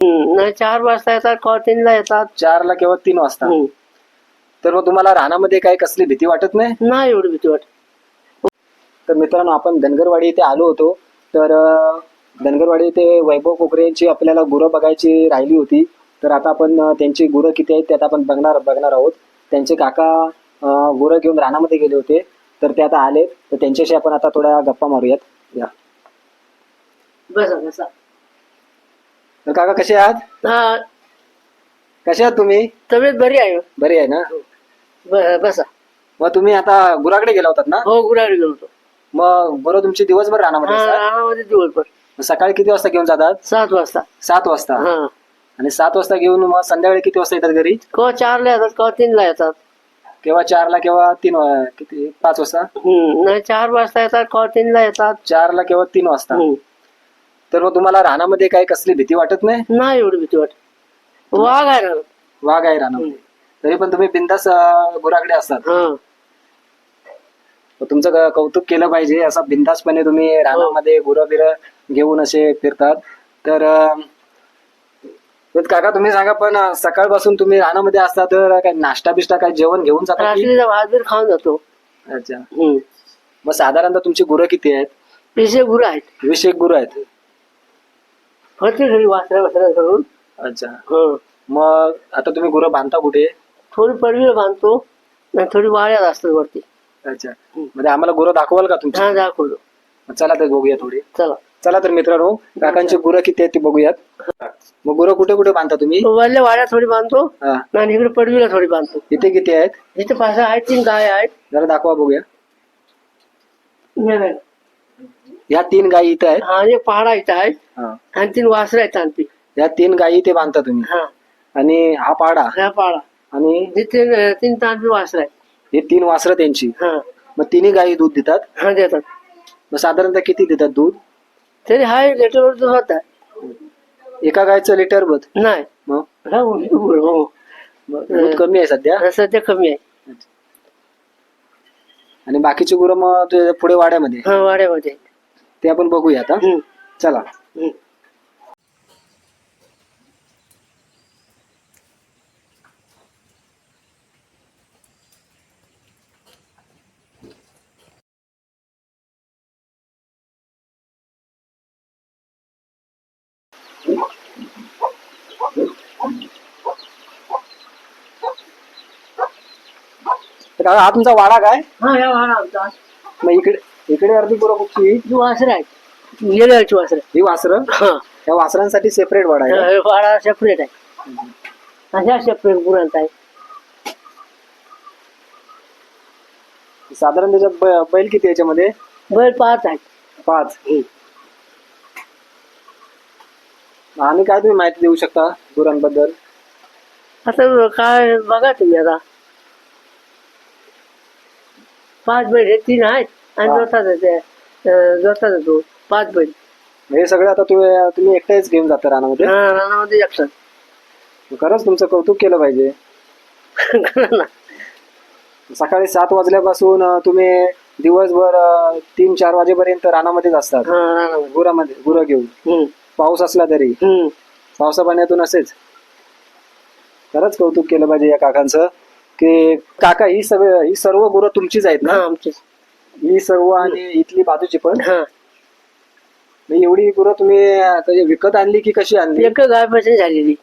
हम्म, नाही चार वाजता येतात कवा तीनला येतात. चारला किंवा तीन वाजता. हम्म. तर मग तुम्हाला रानामध्ये काही कसली भीती वाटत नाही? नाही एवढी भीती वाटत तर मित्रांनो आपण धनगरवाडी इथे आलो होतो. तर अं, धनगरवाडी इथे वैभव कोकरे यांची आपल्याला गुरं बघायची राहिली होती. तर आता आपण अं, त्यांची गुरं किती आहेत ते आता आपण बघणार बघणार आहोत. त्यांचे काका अं, गुरं घेऊन रानामध्ये गेले होते. तर ते आता आले तर त्यांच्याशी आपण आता थोड्या गप्पा मारूयात. या. बसा बसा. तर काका कसे आहात? हा. कसे आहात तुम्ही? तब्येत बरी आहे. बरे आहे ना? ब- बसा. मग तुम्ही आता गुराकडे गेला होतात ना? हो गुराडी गेलो होतो. मग गुरं तुमची दिवसभर हा, रानामध्ये दिवसभर. सकाळी किती वाजता घेऊन जातात? सात वाजता. सात वाजता. हा. आणि सात वाजता घेऊन मग संध्याकाळी किती वाजता येतात घरी? कवा चारला येतात कवा तीनला येतात. केव्हा चारला केव्हा तीन वा- किती पाच वाजता? हम्म, नाही चार वाजता येतात कवा तीनला येतात. चारला केव्हा तीन वाजता. हम्म. तर मग तुम्हाला रानामध्ये काही कसली भीती वाटत नाही? नाही एवढी भीती वाटत वाघ आहे रानात वाघ आहे रानामध्ये. तरी पण तुम्ही बिंदास गुराकडे असतात. हा. मग तुमचं क- कौतुक केलं पाहिजे. असं बिंदासपणे तुम्ही रानामध्ये गुरं बिरं घेऊन असे फिरतात. तर अं, तर काका तुम्ही सांगा पण अं, सकाळपासून तुम्ही रानामध्ये असता तर काय नाश्ता बिष्टा काय जेवण घेऊन जाता की? रात्रीचा भात बीर खाऊन जातो. अच्छा. हम्म. मग साधारणतः तुमची गुरं किती आहेत? पिसे गुरं आहेत. वीस एक गुरं आहेत. होती घरी वासऱ्या वासऱ्या करून. अच्छा. हं. मग आता तुम्ही गुरं बांधता कुठे? थोडी पडवीला बांधतो आणि थोडी वाड्यात असतात वरती. अच्छा. म्हणजे आम्हाला गुरं दाखवाल का तुमची? हा दाखवतो. चला तर बघूया थोडी. चला. चला तर मित्रांनो काकांची गुरं किती आहेत ते बघूयात. मग गुरं कुठे कुठे बांधता तुम्ही? वरल्या वाड्यात थोडी बांधतो हा. आणि इकडे पडवीला थोडी बांधतो. इथे किती आहेत? इथे पाच आहेत तीन गाय आहेत. जरा दाखवा बघूया. हे बघ. या तीन गायी इथे आहेत. हा एक पहाडा इथं आहे हा. आणि तीन वासरं आहेत आणखी. या तीन गायी इथे बांधता तुम्ही. हा. आणि हा पाडा. ह्या पाडा. आणि हे तीन तीन तांबी वासरं आहेत. हे तीन वासरं त्यांची. हा. मग तिन्ही गायी दूध देतात? हा देतात. मग साधारणतः किती देतात दूध? तरी हाय लेटरवर दूध होत. आहे एका गायचं लिटर बघ नाही. मग? हा, हो, हो. मग दूध कमी आहे सध्या? हा, सध्या कमी आहे. आणि बाकीची गुरं मग पुढे वाड्यामध्ये? हा वाड्यामध्ये. ते आपण बघूया आता. चला. हम्म. तर हा तुमचा वाडा काय? हा या वाडा आमचा. मग इकडे इकडे अर्धी गुरं कुठची? वासरं आहेत. गेल्याची वासरं. ही वासरं? हा. त्या वासरांसाठी सेपरेट वाडा आहे का? वाडा सेपरेट आहे अशा सेपरेट गुरांचा आहे? साधारण त्याच्यात ब- बैल किती याच्यामध्ये? बैल पाच आहेत. पाच. आणि काय तुम्ही माहिती देऊ शकता गुरांबद्दल? आता काय बघा तुम्ही आता. पाच बैल हे तीन आहेत. आणि हा. जोतात ते अं, जोतात तो पाच बैल. हे सगळं आता तुम्ही तुम्ही एकटेच घेऊन जाता रानामध्ये? हा रानामध्ये एकसाथ खरंच तुमचं कौतुक केलं पाहिजे. ना. सकाळी सात वाजल्यापासून अं, तुम्ही दिवसभर अं, तीन चार वाजेपर्यंत रानामध्येच असतात. हा रानामध्ये. गुरामध्ये गुरं घेऊन. हम्म, पाऊस असला तरी. हम्म. पावसा पाण्यातून असेच. खरंच कौतुक केलं पाहिजे या काकांचं की काका ही सगळं ही सर्व गुरं तुमचीच आहेत हा ना आमचे ही सर्व आणि इथली बाजूची पण. हा. मग एवढी गुरं तुम्ही कधी विकत आणली की कशी आणली? एक गायपासून झालेली.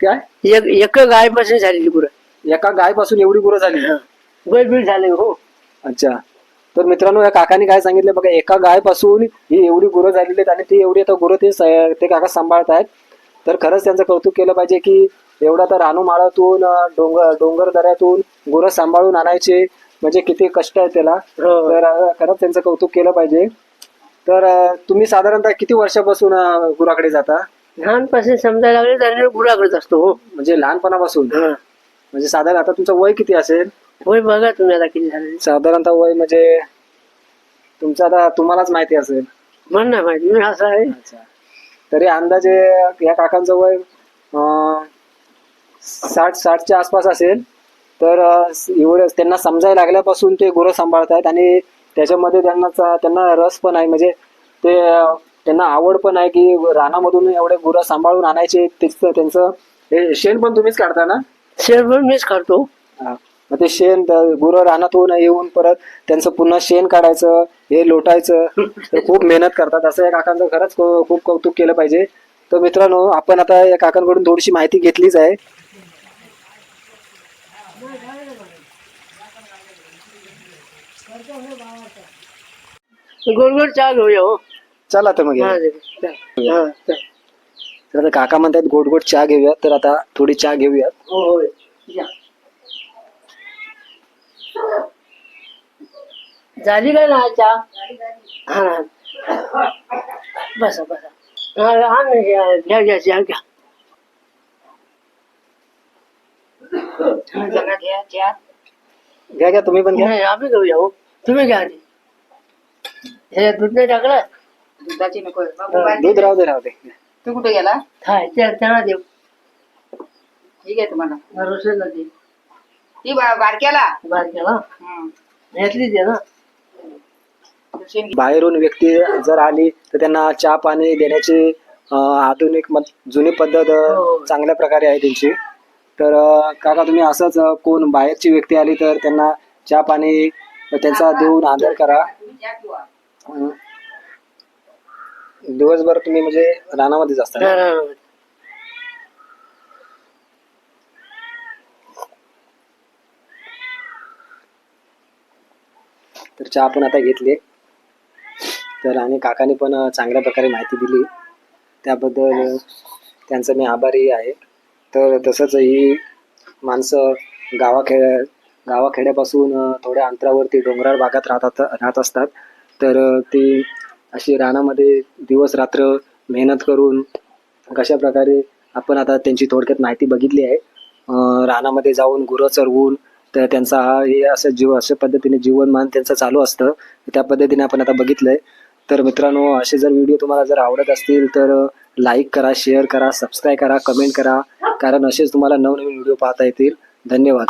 काय? एक एक गायपासून झालेली गुरं. एका गायपासून एवढी गुरं झाली? बील झाले हो. अच्छा. तर मित्रांनो या काकाने काय सांगितलं? बघा एका गायपासून ही एवढी गुरं झालेली आहेत आणि ती एवढी आता गुरं ते स- ते काका सांभाळत आहेत तर खरंच त्यांचं कौतुक केलं पाहिजे की एवढा तर रानूमाळातून अं, डोंगर डोंगर दऱ्यातून गुरं सांभाळून आणायचे. म्हणजे किती कष्ट आहे त्याला. हो. तर अं, खरंच त्यांचं कौतुक केलं पाहिजे. तर अं, तुम्ही साधारणतः किती वर्षापासून अं, गुराकडे जाता? लहानपासून समजायला लागले तर गुराकडेच असतो हो. म्हणजे लहानपणापासून? हा. म्हणजे साधारण आता तुमचं वय किती असेल? होय बघा तुम्ही आता किती झाले. साधारणतः वय म्हणजे तुमचं आता तुम्हालाच माहिती असेल. म्हण ना माहिती मी असं आहे. अच्छा. तरी अंदाजे या काकांचं वय अं, साठ साठच्या आसपास असेल. तर एवढं त्यांना समजायला लागल्यापासून ते गुरं सांभाळतायत आणि त्याच्यामध्ये त्यांना त्यांना रस पण आहे. म्हणजे ते त्यांना आवड पण आहे की रानामधून एवढे गुरं सांभाळून आणायचे त्याचं त्यांचं हे शेण पण तुम्हीच काढता ना? शेण पण मीच काढतो. मग ते शेण गुरं रानातून येऊन परत त्यांचं पुन्हा शेण काढायचं हे लोटायचं खूप मेहनत करतात. असं या काकांचं खरंच खूप कौतुक केलं पाहिजे. तर मित्रांनो आपण आता या काकांकडून थोडीशी माहिती घेतलीच आहे. गोड गोड चहा घेऊया हो. चला तर मग हा. हा, चल. तर आता काका म्हणतात गोड गोड चहा घेऊया तर आता थोडी चहा घेऊया हो होय या. झाली काय ना चहा? हा ना. बसा बसा. हा, हा ना, घ्या घ्या घ्या चहा घ्या हा, जरा घ्या चहा. घ्या घ्या तुम्ही पण घ्या. नाही आम्ही घेऊया हो. तुम्ही घ्या आधी. हे दूध नाही टाकलं. दुधाची नको दूध राहू दे राहू दे. तू कुठे गेला? हा त्या- त्यांना देऊ. ठीक आहे तुम्हाला. रोषेला दे. ती बा- बारक्याला. बाहेर केला हम्म. घेतली दे ना? घे. बाहेरून व्यक्ती जर आली तर त्यांना चहा पाणी देण्याची अं, आधुनिक मत जुनी पद्धत अं, हो. चांगल्या प्रकारे आहे त्यांची. तर अं, काका तुम्ही असंच अं, कोण बाहेरची व्यक्ती आली तर त्यांना चहा पाणी त्यांचा देऊन आदर करा. तुम्ही. दिवसभर तुम्ही म्हणजे रानामध्येच असता ना? तर चहा पण आता घेतली तर आणि काकाने पण चांगल्या प्रकारे माहिती दिली. त्याबद्दल त्यांचं त्यांचा मी आभारी आहे. तर तसंच ही माणसं गावाखेड्या गावाखेड्यापासून थोड्या अंतरावरती डोंगराळ भागात राहतात राहत असतात. तर ते अशी रानामध्ये दिवस रात्र मेहनत करून कशा प्रकारे आपण आता त्यांची थोडक्यात माहिती बघितली आहे. रानामध्ये जाऊन गुरं चरवून तर त्यांचा हा हे असं जीव अशा पद्धतीने जीवनमान त्यांचं चालू असतं. त्या पद्धतीने आपण आता बघितलं आहे तर मित्रांनो असे जर व्हिडिओ तुम्हाला जर आवडत असतील तर लाईक करा शेअर करा सबस्क्राईब करा कमेंट करा. कारण असेच तुम्हाला नवनवीन व्हिडिओ पाहता येतील. धन्यवाद.